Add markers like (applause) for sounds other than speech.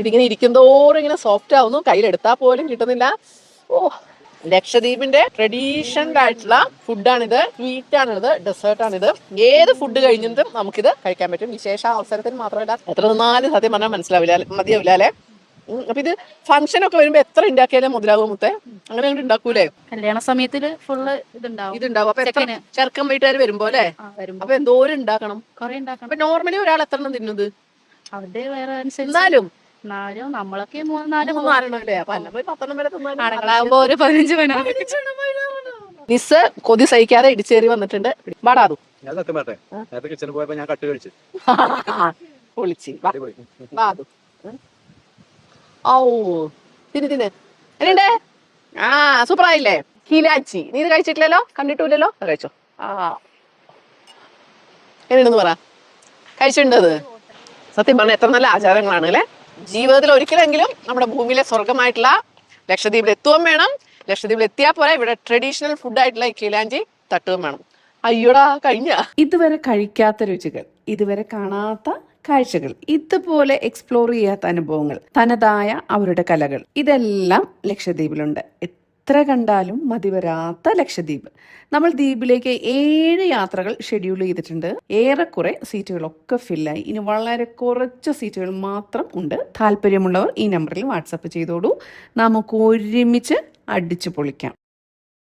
ഇതിങ്ങനെ ഇരിക്കുന്തോറും ഇങ്ങനെ സോഫ്റ്റ് ആവുന്നു. കയ്യിലെടുത്താൽ പോലും കിട്ടുന്നില്ല. ഓ ലക്ഷദ്വീപിന്റെ ട്രഡീഷണൽ ആയിട്ടുള്ള ഫുഡാണിത് സ്വീറ്റ് ആണിത്. ഡെസേർട്ട് ആണിത്. ഏത് ഫുഡ് കഴിഞ്ഞിട്ടും നമുക്കിത് കഴിക്കാൻ പറ്റും. വിശേഷ അവസരത്തിൽ മാത്രമല്ല. എത്ര നിന്നാലും സത്യം പറഞ്ഞാൽ മനസ്സിലാവില്ല? മതിയാവില്ല അല്ലേ? അപ്പൊ ഇത് ഫംഗ്ഷൻ ഒക്കെ വരുമ്പോ എത്ര ഉണ്ടാക്കിയാലും മുതലാകും മുത്തേ? അങ്ങനെ അങ്ങോട്ട് ഉണ്ടാക്കൂലേ കല്യാണ സമയത്തിൽ ഫുള്ള് ഇതുണ്ടാവും. ഇതുണ്ടാവും. അപ്പൊ എത്ര ചെക്കന്. ചെറുക്കം വീട്ടുകാർ വരുമ്പോ അല്ലേ? അപ്പൊ എന്തോരം ഉണ്ടാക്കണം കൊറേ ഉണ്ടാക്കണം നോർമലി ഒരാൾ എത്ര എണ്ണം തിന്നത് അവരുടെ വേറെ അനുസരിച്ച്. എന്നാലും എന്നാലും നമ്മളൊക്കെ മൂന്ന് നാല് ആണുങ്ങളാകുമ്പോ ഒരു പതിനഞ്ച് നിസ് കൊതി സഹിക്കാതെ ഇടിച്ചേറി വന്നിട്ടുണ്ട്. വാടാതു ഞാൻ സത്യം പറട്ടെ നേരത്തെ കിച്ചണിൽ പോയപ്പോ ഞാൻ കട്ട് കഴിച്ചു. (laughs) പൊളിച്ച്. ഓ തിന് തിന് എന്നുണ്ട് ആ സൂപ്പർ ആയില്ലേ ഹീലാച്ചി നീ ഇത് കഴിച്ചിട്ടില്ലല്ലോ? കണ്ടിട്ടില്ലല്ലോ? കഴിച്ചോ. ആ. എങ്ങനെയുണ്ടെന്ന് പറ? കഴിച്ചിട്ടുണ്ടത് സത്യം പറഞ്ഞ എത്ര നല്ല ആചാരങ്ങളാണ് അല്ലെ? ജീവിതത്തിൽ ഒരിക്കലെങ്കിലും നമ്മുടെ ഭൂമിയിലെ സ്വർഗമായിട്ടുള്ള ലക്ഷദ്വീപിൽ എത്തുകയും വേണം. ലക്ഷദ്വീപിൽ എത്തിയാൽ പോലെ ഇവിടെ ട്രഡീഷണൽ ഫുഡായിട്ടുള്ള കീലാഞ്ചി തട്ടുകയും വേണം. അയ്യോടാ കഴിഞ്ഞ. ഇതുവരെ കഴിക്കാത്ത രുചികൾ ഇതുവരെ കാണാത്ത കാഴ്ചകൾ ഇതുപോലെ എക്സ്പ്ലോർ ചെയ്യാത്ത അനുഭവങ്ങൾ തനതായ അവരുടെ കലകൾ ഇതെല്ലാം ലക്ഷദ്വീപിലുണ്ട്. എത്ര കണ്ടാലും മതിവരാത്ത ലക്ഷദ്വീപ്. നമ്മൾ ദ്വീപിലേക്ക് ഏഴ് യാത്രകൾ ഷെഡ്യൂൾ ചെയ്തിട്ടുണ്ട്. ഏറെക്കുറെ സീറ്റുകളൊക്കെ ഫില്ലായി ഇനി വളരെ കുറച്ച് സീറ്റുകൾ മാത്രം ഉണ്ട്. താല്പര്യമുള്ളവർ ഈ നമ്പറിൽ വാട്സപ്പ് ചെയ്തോളൂ. നമുക്ക് ഒരുമിച്ച് അടിച്ചു പൊളിക്കാം.